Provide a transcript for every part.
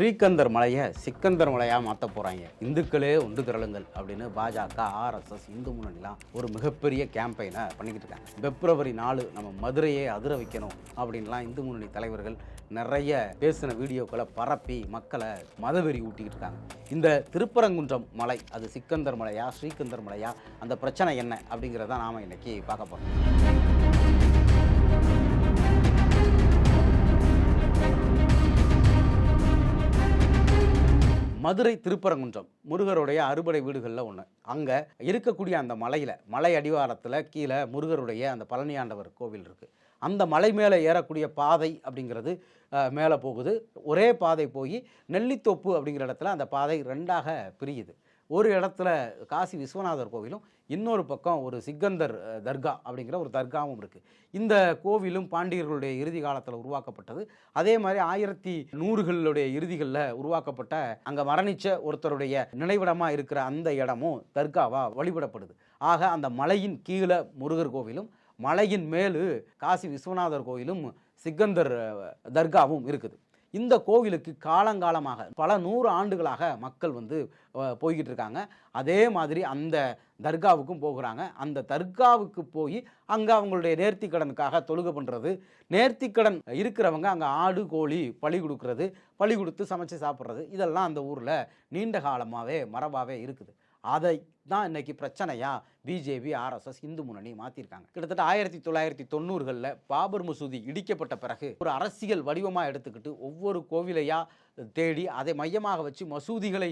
ஸ்ரீகந்தர் மலையை சிக்கந்தர் மலையாக மாற்ற போகிறாங்க இந்துக்களே ஒன்று திரளுங்கள் அப்படின்னு பாஜக ஆர்எஸ்எஸ் இந்து முன்னணிலாம் ஒரு மிகப்பெரிய கேம்பெயினை பண்ணிக்கிட்டு இருக்காங்க. பிப்ரவரி நாலு நம்ம மதுரையை அதிர வைக்கணும் அப்படின்லாம் இந்து முன்னணி தலைவர்கள் நிறைய பேசின வீடியோக்களை பரப்பி மக்களை மதவெறி ஊட்டிக்கிட்டு இருக்காங்க. இந்த திருப்பரங்குன்றம் மலை அது சிக்கந்தர் மலையா ஸ்ரீகந்தர் மலையா அந்த பிரச்சனை என்ன அப்படிங்கிறத நாம் இன்றைக்கி பார்க்க போகிறோம் மதுரை திருப்பரங்குன்றம் முருகருடைய அறுபடை வீடுகளில் ஒன்று அங்கே இருக்கக்கூடிய அந்த மலையில் மலை அடிவாரத்தில் கீழே முருகருடைய அந்த பழனியாண்டவர் கோவில் இருக்குது அந்த மலை மேலே ஏறக்கூடிய பாதை அப்படிங்கிறது மேலே போகுது. ஒரே பாதை போய் நெல்லித்தோப்பு அப்படிங்கிற இடத்துல அந்த பாதை ரெண்டாக பிரியுது. ஒரு இடத்துல காசி விஸ்வநாதர் கோவிலும் இன்னொரு பக்கம் ஒரு சிக்கந்தர் தர்கா அப்படிங்கிற ஒரு தர்காவும் இருக்குது இந்த கோவிலும் பாண்டியர்களுடைய இறுதி காலத்தில் உருவாக்கப்பட்டது. அதே மாதிரி ஆயிரத்தி நூறுகளுடைய இறுதிகளில் உருவாக்கப்பட்ட அங்கே மரணிச்ச ஒருத்தருடைய நினைவிடமாக இருக்கிற அந்த இடமும் தர்காவாக வழிபடப்படுது. ஆக அந்த மலையின் கீழே முருகர் கோவிலும் மலையின் மேலு காசி விஸ்வநாதர் கோயிலும் சிக்கந்தர் தர்காவும் இருக்குது. இந்த கோவிலுக்கு காலங்காலமாக பல நூறு ஆண்டுகளாக மக்கள் வந்து போய்கிட்டு இருக்காங்க அதே மாதிரி அந்த தர்காவுக்கும் போகிறாங்க. அந்த தர்காவுக்கு போய் அங்கே அவங்களுடைய நேர்த்திக்கடனுக்காக தொழுகை பண்ணுறது நேர்த்திக்கடன் இருக்கிறவங்க அங்கே ஆடு கோழி பழி கொடுக்கறது பழி கொடுத்து சமைச்சு சாப்பிட்றது இதெல்லாம் அந்த ஊரில் நீண்ட காலமாகவே மரபாகவே இருக்குது. அதை தான் இன்னைக்கு பிரச்சனையாக பிஜேபி ஆர்எஸ்எஸ் இந்து முன்னணி மாற்றிருக்காங்க கிட்டத்தட்ட ஆயிரத்தி தொள்ளாயிரத்தி தொண்ணூறுகளில் பாபர் மசூதி இடிக்கப்பட்ட பிறகு ஒரு அரசியல் வடிவமாக எடுத்துக்கிட்டு ஒவ்வொரு கோவிலையாக தேடி அதை மையமாக வச்சு மசூதிகளை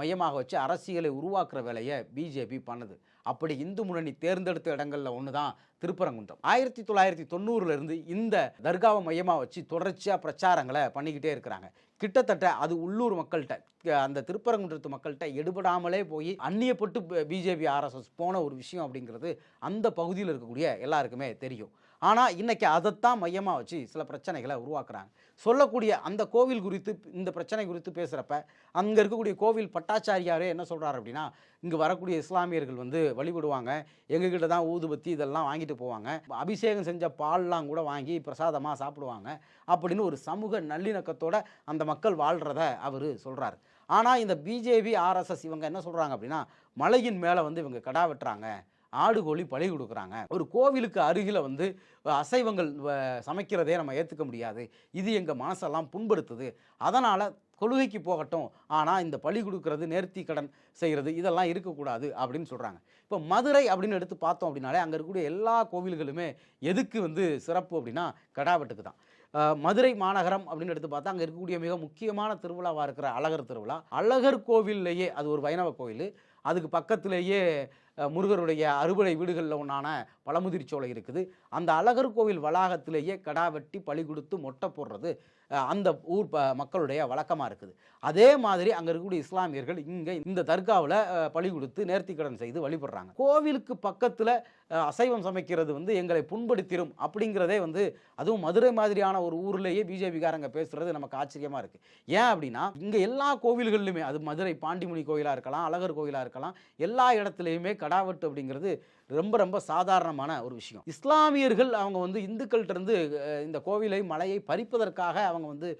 மையமாக வச்சு அரசியலை உருவாக்குற வேலையை பிஜேபி பண்ணுது. அப்படி இந்து முன்னணி தேர்ந்தெடுத்த இடங்களில் ஒன்று தான் திருப்பரங்குன்றம். ஆயிரத்தி தொள்ளாயிரத்தி தொண்ணூறுலேருந்து இந்த தர்காவை மையமாக வச்சு தொடர்ச்சியாக பிரச்சாரங்களை பண்ணிக்கிட்டே இருக்கிறாங்க. கிட்டத்தட்ட அது உள்ளூர் மக்கள்கிட்ட அந்த திருப்பரங்குன்றத்து மக்கள்கிட்ட எடுபடாமலே போய் அந்நியப்பட்டு பிஜேபி ஆர்எஸ்எஸ் போன ஒரு விஷயம் அப்படிங்கிறது அந்த பகுதியில் இருக்கக்கூடிய எல்லாருக்குமே தெரியும். ஆனால் இன்றைக்கி அதைத்தான் மையமாக வச்சு சில பிரச்சனைகளை உருவாக்குறாங்க. சொல்லக்கூடிய அந்த கோவில் குறித்து இந்த பிரச்சனை குறித்து பேசுகிறப்ப அங்கே இருக்கக்கூடிய கோவில் பட்டாச்சாரியாரே என்ன சொல்கிறார் அப்படின்னா இங்கே வரக்கூடிய இஸ்லாமியர்கள் வந்து வழிபடுவாங்க. எங்ககிட்ட தான் ஊதுபத்தி இதெல்லாம் வாங்கிட்டு போவாங்க. அபிஷேகம் செஞ்ச பால்லாம் கூட வாங்கி பிரசாதமாக சாப்பிடுவாங்க அப்படின்னு ஒரு சமூக நல்லிணக்கத்தோட அந்த மக்கள் வாழ்கிறத அவர் சொல்கிறார் ஆனால் இந்த பிஜேபி ஆர்எஸ்எஸ் இவங்க என்ன சொல்கிறாங்க அப்படின்னா மலையின் மேலே வந்து இவங்க கடா வெட்டுறாங்க. ஆடு கோழி பலி கொடுக்குறாங்க. ஒரு கோவிலுக்கு அருகில் வந்து அசைவங்கள் சமைக்கிறதே நம்ம ஏற்றுக்க முடியாது. இது எங்கள் மனசெல்லாம் புண்படுத்துது. அதனால் கொள்கைக்கு போகட்டும். ஆனால் இந்த பழி கொடுக்கறது நேர்த்தி கடன் செய்கிறது இதெல்லாம் இருக்கக்கூடாது அப்படின்னு சொல்கிறாங்க இப்போ மதுரை அப்படின்னு எடுத்து பார்த்தோம் அப்படின்னாலே அங்கே இருக்கக்கூடிய எல்லா கோவில்களுமே எதுக்கு வந்து சிறப்பு அப்படின்னா கடாவெட்டுக்கு தான். மதுரை மாநகரம் அப்படின்னு எடுத்து பார்த்தா அங்கே இருக்கக்கூடிய மிக முக்கியமான திருவிழாவாக இருக்கிற அழகர் திருவிழா. அழகர் கோவில்லையே அது ஒரு வைணவ கோவில். அதுக்கு பக்கத்திலேயே முருகருடைய அறுபடை வீடுகளில் ஒன்றான பழமுதிர்ச்சோலை இருக்குது. அந்த அழகர் கோவில் வளாகத்திலேயே கடா வெட்டி பழி கொடுத்து மொட்டை போடுறது அந்த ஊர் ப மக்களுடைய வழக்கமாக இருக்குது. அதே மாதிரி அங்கே இருக்கக்கூடிய இஸ்லாமியர்கள் இங்கே இந்த தர்காவில் பழி கொடுத்து நேர்த்திக்கடன் செய்து வழிபடுறாங்க. கோவிலுக்கு பக்கத்தில் அசைவம் சமைக்கிறது வந்து எங்களை புண்படுத்திடும் அப்படிங்கிறதே வந்து அதுவும் மதுரை மாதிரியான ஒரு ஊர்லேயே பிஜேபிக்காரங்க பேசுகிறது நமக்கு ஆச்சரியமாக இருக்குது ஏன் அப்படின்னா இங்கே எல்லா கோவில்கள்லையுமே அது மதுரை பாண்டிமுனி கோயிலாக இருக்கலாம் அழகர் கோயிலாக இருக்கலாம் எல்லா இடத்துலையுமே கடாவட்டு அப்படிங்கிறது ரொம்ப ரொம்ப சாதாரணமான ஒரு விஷயம். இஸ்லாமியர்கள் அவங்க வந்து இந்துக்கள்கிட்ட இருந்து இந்த கோவிலை மலையை பறிப்பதற்காக அவங்க வந்து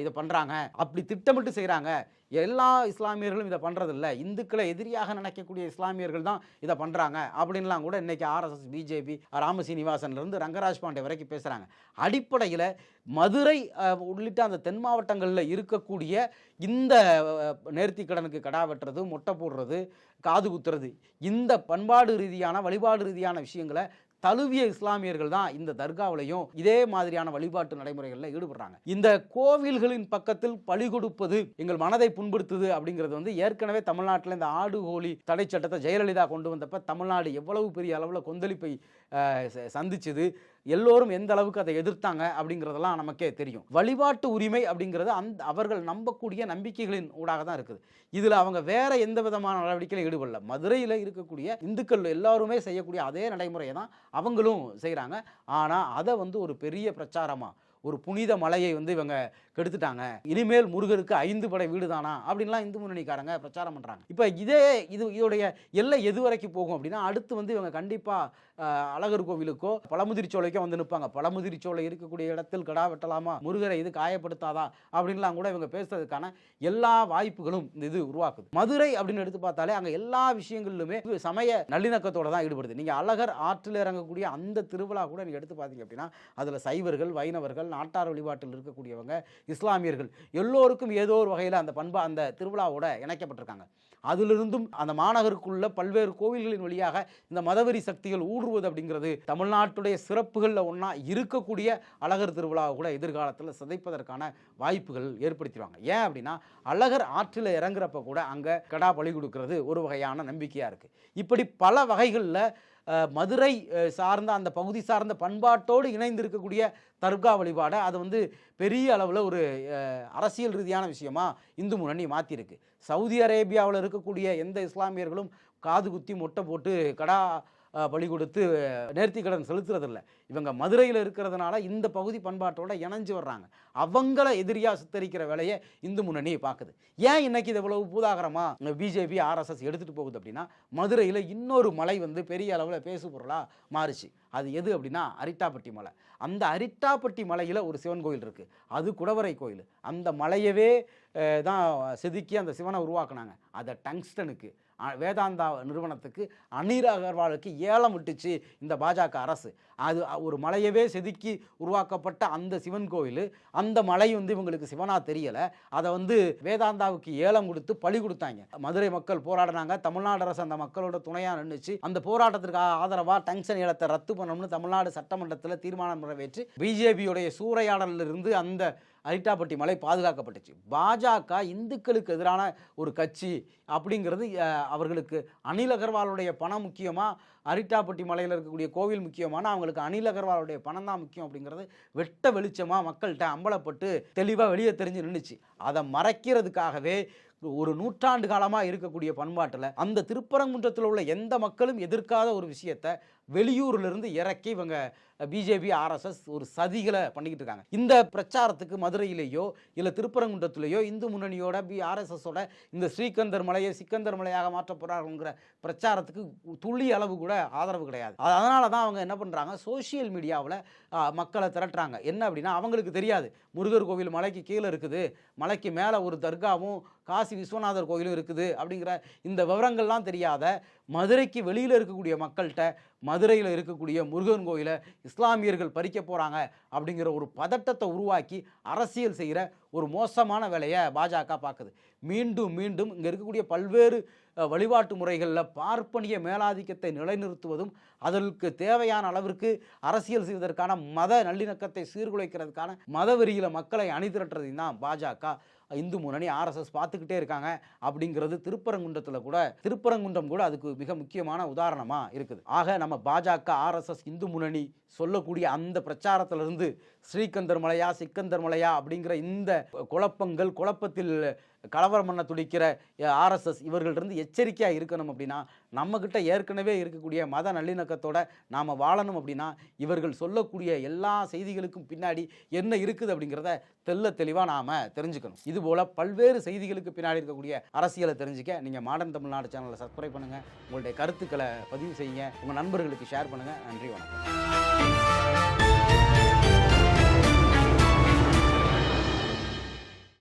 இதை பண்ணுறாங்க அப்படி திட்டமிட்டு செய்கிறாங்க எல்லா இஸ்லாமியர்களும் இதை பண்ணுறதில்ல இந்துக்களை எதிரியாக நினைக்கக்கூடிய இஸ்லாமியர்கள் தான் இதை பண்ணுறாங்க அப்படின்லாம் கூட இன்றைக்கி ஆர்எஸ்எஸ் பிஜேபி ராமசீனிவாசன்லேருந்து ரங்கராஜ் பாண்டே வரைக்கும் பேசுகிறாங்க அடிப்படையில் மதுரை உள்ளிட்ட அந்த தென் மாவட்டங்களில் இருக்கக்கூடிய இந்த நேர்த்தி நேர்த்திக்கடனுக்கு கடா வெட்டுறது மொட்டை போடுறது காது குத்துறது இந்த பண்பாடு ரீதியான வழிபாடு ரீதியான விஷயங்களை தழுவிய இஸ்லாமியர்கள் தான் இந்த தர்காவிலையும் இதே மாதிரியான வழிபாட்டு நடைமுறைகளில் ஈடுபடுறாங்க. இந்த கோவில்களின் பக்கத்தில் பழி கொடுப்பது எங்கள் மனதை புண்படுத்துது அப்படிங்கிறது வந்து ஏற்கனவே தமிழ்நாட்டில் இந்த ஆடு கோழி தடை சட்டத்தை ஜெயலலிதா கொண்டு வந்தப்ப தமிழ்நாடு எவ்வளவு பெரிய அளவில் கொந்தளிப்பை ச- சந்திச்சது. எல்லோரும் எந்த அளவுக்கு அதை எதிர்த்தாங்க அப்படிங்கிறதெல்லாம் நமக்கே தெரியும். வழிபாட்டு உரிமை அப்படிங்கிறது அந்த அவர்கள் நம்பக்கூடிய நம்பிக்கைகளின் ஊடாக தான் இருக்குது. இதில் அவங்க வேற எந்த விதமான நடவடிக்கையிலும் ஈடுபடல. மதுரையில் இருக்கக்கூடிய இந்துக்கள் எல்லாருமே செய்யக்கூடிய அதே நடைமுறையை தான் அவங்களும் செய்கிறாங்க ஆனால் அதை வந்து ஒரு பெரிய பிரச்சாரமாக ஒரு புனித மலையை வந்து இவங்க கெடுத்துட்டாங்க. இனிமேல் முருகருக்கு ஐந்து படை வீடு தானா அப்படின்லாம் இந்து முன்னணிக்காரங்க பிரச்சாரம் பண்ணுறாங்க இப்போ இதே இது இதோடைய எல்லை எது வரைக்கும் போகும் அப்படின்னா அடுத்து வந்து இவங்க கண்டிப்பாக அழகர் கோவிலுக்கோ பழமுதிர்ச்சோலைக்கோ வந்து நிற்பாங்க. பழமுதிரி இருக்கக்கூடிய இடத்தில் கடா வெட்டலாமா? முருகரை இது காயப்படுத்தாதா? அப்படின்லாம் கூட இவங்க பேசுறதுக்கான எல்லா வாய்ப்புகளும் இந்த இது உருவாக்குது. மதுரை அப்படின்னு எடுத்து பார்த்தாலே அங்கே எல்லா விஷயங்களிலுமே சமய நல்லிணக்கத்தோட தான் ஈடுபடுது. நீங்கள் அழகர் ஆற்றில் இறங்கக்கூடிய அந்த திருவிழா கூட நீங்கள் எடுத்து பார்த்தீங்க அப்படின்னா அதில் சைவர்கள் வைணவர்கள் நாட்டார் வழிபாட்டில் இருக்கக்கூடியவங்க இஸ்லாமியர்கள். எல்லோருக்கும் ஏதோ ஒரு வகையில் அந்த பண்பா அந்த திருவிழாவோட இணைக்கப்பட்டிருக்காங்க. அதிலிருந்தும் அந்த மாநகருக்குள்ள பல்வேறு கோவில்களின் வழியாக இந்த மதவெறி சக்திகள் ஊடுருவது அப்படிங்கிறது தமிழ்நாட்டுடைய சிறப்புகளில் ஒன்றா இருக்கக்கூடிய அழகர் திருவிழாவை கூட எதிர்காலத்தில் சிதைப்பதற்கான வாய்ப்புகள் ஏற்படுத்திடுவாங்க. ஏன் அப்படின்னா அழகர் ஆற்றில் இறங்குறப்ப கூட அங்கே கடா பலி கொடுக்கறது ஒரு வகையான நம்பிக்கையாக இருக்குது இப்படி பல வகைகளில் மதுரை சார்ந்த அந்த பகுதி சார்ந்த பண்பாட்டோடு இணைந்து இருக்கக்கூடிய தர்கா வழிபாடை அது வந்து பெரிய அளவில் ஒரு அரசியல் ரீதியான விஷயமா இந்து முன்னணி மாற்றிருக்கு சவுதி அரேபியாவில் இருக்கக்கூடிய எந்த இஸ்லாமியர்களும் காது குத்தி மொட்டை போட்டு கடா பலி கொடுத்து நேர்த்தி நேர்த்திக்கடன் செலுத்துறதில்ல. இவங்க மதுரையில் இருக்கிறதுனால இந்த பகுதி பண்பாட்டோட இணைஞ்சு வர்றாங்க. அவங்கள எதிரியாக சித்தரிக்கிற வேலையை இந்து முன்னணி பார்க்குது. ஏன் இன்னைக்கு இது இவ்வளவு பூதாகரமாக பிஜேபி ஆர்எஸ்எஸ் எடுத்துகிட்டு போகுது அப்படின்னா மதுரையில் இன்னொரு மலை வந்து பெரிய அளவில் பேசு பொருளாக மாறுச்சு. அது எது அப்படின்னா அரிட்டாப்பட்டி மலை. அந்த அரிட்டாப்பட்டி மலையில் ஒரு சிவன் கோயில் இருக்குது அது குடவரை கோயில். அந்த மலையவே தான் செதுக்கி அந்த சிவனை உருவாக்குனாங்க. அதை டங்ஸ்டனுக்கு வேதாந்தா நிறுவனத்துக்கு அனீர் அகர்வாலுக்கு ஏலம் விட்டுச்சு இந்த பாஜக அரசு. அது ஒரு மலையவே செதுக்கி உருவாக்கப்பட்ட அந்த சிவன் கோயில் அந்த மலை வந்து இவங்களுக்கு சிவனா தெரியலை. அதை வந்து வேதாந்தாவுக்கு ஏலம் கொடுத்து பழி கொடுத்தாங்க. மதுரை மக்கள் போராடினாங்க தமிழ்நாடு அரசு அந்த மக்களோட துணையாக நின்றுச்சு அந்த போராட்டத்திற்கு ஆதரவாக டங்ஷன் ஏலத்தை ரத்து பண்ணணும்னு தமிழ்நாடு சட்டமன்றத்தில் தீர்மானம் நிறைவேற்றி பிஜேபியுடைய சூறையாடலில் இருந்து அந்த அரிட்டாப்பட்டி மலை பாதுகாக்கப்பட்டுச்சு. பாஜக இந்துக்களுக்கு எதிரான ஒரு கட்சி அப்படிங்கிறது அவர்களுக்கு அனில் அகர்வாலுடைய பணம் முக்கியமாக அரிட்டாப்பட்டி மலையில் இருக்கக்கூடிய கோவில் முக்கியமான? அவங்களுக்கு அனில் அகர்வாலுடைய பணம் தான் முக்கியம் அப்படிங்கிறது வெட்ட வெளிச்சமாக மக்கள்கிட்ட அம்பலப்பட்டு தெளிவாக வெளியே தெரிஞ்சு நின்றுச்சு அதை மறைக்கிறதுக்காகவே ஒரு நூற்றாண்டு காலமாக இருக்கக்கூடிய பண்பாட்டில் அந்த திருப்பரங்குன்றத்தில் உள்ள எந்த மக்களும் எதிர்க்காத ஒரு விஷயத்தை வெளியூர்லேருந்து இறக்கி இவங்க பிஜேபி ஆர்எஸ்எஸ் ஒரு சதிகளை பண்ணிக்கிட்டு இருக்காங்க. இந்த பிரச்சாரத்துக்கு மதுரையிலேயோ இல்லை திருப்பரங்குன்றத்திலேயோ இந்து முன்னணியோட பி ஆர்எஸ்எஸோட இந்த ஸ்ரீகந்தர் மலையை சிக்கந்தர் மலையாக மாற்ற பிரச்சாரத்துக்கு துள்ளி அளவு கூட ஆதரவு கிடையாது. அதனால தான் அவங்க என்ன பண்ணுறாங்க சோஷியல் மீடியாவில் மக்களை திரட்டுறாங்க. என்ன அப்படின்னா அவங்களுக்கு தெரியாது. முருகர் கோவில் மலைக்கு கீழே இருக்குது. மலைக்கு மேலே ஒரு தர்காவும் காசி விஸ்வநாதர் கோயிலும் இருக்குது அப்படிங்கிற இந்த விவரங்கள்லாம் தெரியாத மதுரைக்கு வெளியில் இருக்கக்கூடிய மக்கள்கிட்ட மதுரையில் இருக்கக்கூடிய முருகன் கோயிலை இஸ்லாமியர்கள் பறிக்க போகிறாங்க அப்படிங்கிற ஒரு பதட்டத்தை உருவாக்கி அரசியல் செய்கிற ஒரு மோசமான வேலையை பாஜக பார்க்குது. மீண்டும் மீண்டும் இங்கே இருக்கக்கூடிய பல்வேறு வழிபாட்டு முறைகளில் பார்ப்பனிய மேலாதிக்கத்தை நிலைநிறுத்துவதும் அதற்கு தேவையான அளவிற்கு அரசியல் செய்வதற்கான மத நல்லிணக்கத்தை சீர்குலைக்கிறதுக்கான மதவெறியில் மக்களை அணிதிரட்டுறதையும் தான் பாஜக. இந்து முன்னணி ஆர்எஸ்எஸ் பார்த்துக்கிட்டே இருக்காங்க அப்படிங்கிறது திருப்பரங்குன்றத்தில் கூட திருப்பரங்குன்றம் கூட அதுக்கு மிக முக்கியமான உதாரணமாக இருக்குது. ஆக நம்ம பாஜக ஆர்எஸ்எஸ் இந்து முன்னணி சொல்லக்கூடிய அந்த பிரச்சாரத்திலிருந்து ஸ்ரீகந்தர் மலையா சிக்கந்தர் மலையா அப்படிங்கிற இந்த குழப்பங்கள் குழப்பத்தில் கலவரம் பண்ண துடிக்கிற ஆர்எஸ்எஸ் இவர்கள்ட்ட எச்சரிக்கையாக இருக்கணும் அப்படின்னா நம்மக்கிட்ட ஏற்கனவே இருக்கக்கூடிய மத நல்லிணக்கத்தோட நாம் வாழணும் அப்படின்னா இவர்கள் சொல்லக்கூடிய எல்லா செய்திகளுக்கும் பின்னாடி என்ன இருக்குது அப்படிங்கிறத தெள்ள தெளிவாக நாம் தெரிஞ்சுக்கணும். இதுபோல் பல்வேறு செய்திகளுக்கு பின்னாடி இருக்கக்கூடிய அரசியலை தெரிஞ்சுக்க நீங்கள் மாடர்ன் தமிழ்நாடு சேனலை சப்ஸ்கிரைப் பண்ணுங்கள் உங்களுடைய கருத்துக்களை பதிவு செய்யுங்க. உங்கள் நண்பர்களுக்கு ஷேர் பண்ணுங்கள் நன்றி வணக்கம்.